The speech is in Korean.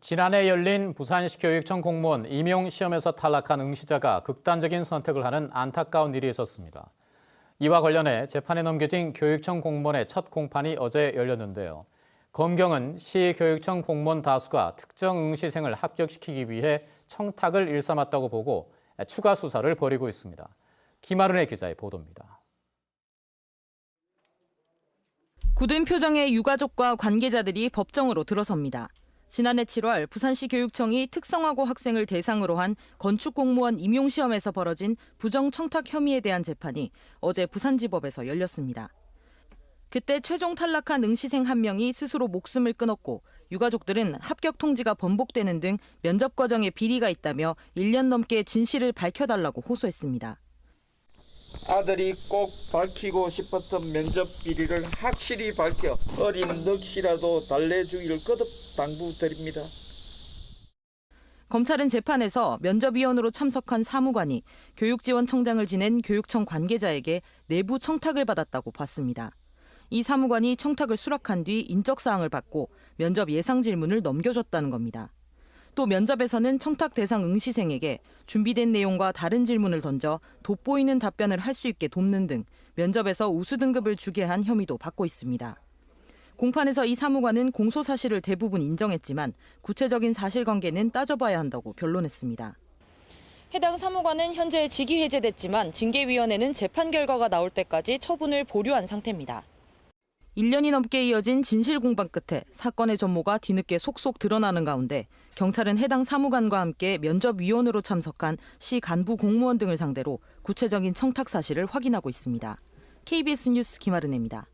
지난해 열린 부산시 교육청 공무원 임용 시험에서 탈락한 응시자가 극단적인 선택을 하는 안타까운 일이 있었습니다. 이와 관련해 재판에 넘겨진 교육청 공무원의 첫 공판이 어제 열렸는데요. 검경은 시 교육청 공무원 다수가 특정 응시생을 합격시키기 위해 청탁을 일삼았다고 보고 추가 수사를 벌이고 있습니다. 김아른의 기자의 보도입니다. 굳은 표정의 유가족과 관계자들이 법정으로 들어섭니다. 지난해 7월 부산시 교육청이 특성화고 학생을 대상으로 한 건축 공무원 임용 시험에서 벌어진 부정 청탁 혐의에 대한 재판이 어제 부산지법에서 열렸습니다. 그때 최종 탈락한 응시생 한 명이 스스로 목숨을 끊었고 유가족들은 합격 통지가 번복되는 등 면접 과정에 비리가 있다며 1년 넘게 진실을 밝혀달라고 호소했습니다. 아들이 꼭 밝히고 싶었던 면접 비리를 확실히 밝혀 어린 넋이라도 달래주기를 거듭 당부드립니다. 검찰은 재판에서 면접위원으로 참석한 사무관이 교육지원청장을 지낸 교육청 관계자에게 내부 청탁을 받았다고 봤습니다. 이 사무관이 청탁을 수락한 뒤 인적 사항을 받고 면접 예상 질문을 넘겨줬다는 겁니다. 또 면접에서는 청탁 대상 응시생에게 준비된 내용과 다른 질문을 던져 돋보이는 답변을 할 수 있게 돕는 등 면접에서 우수 등급을 주게 한 혐의도 받고 있습니다. 공판에서 이 사무관은 공소 사실을 대부분 인정했지만 구체적인 사실관계는 따져봐야 한다고 변론했습니다. 해당 사무관은 현재 직위 해제됐지만 징계위원회는 재판 결과가 나올 때까지 처분을 보류한 상태입니다. 1년이 넘게 이어진 진실 공방 끝에 사건의 전모가 뒤늦게 속속 드러나는 가운데 경찰은 해당 사무관과 함께 면접위원으로 참석한 시 간부 공무원 등을 상대로 구체적인 청탁 사실을 확인하고 있습니다. KBS 뉴스 김아른입니다.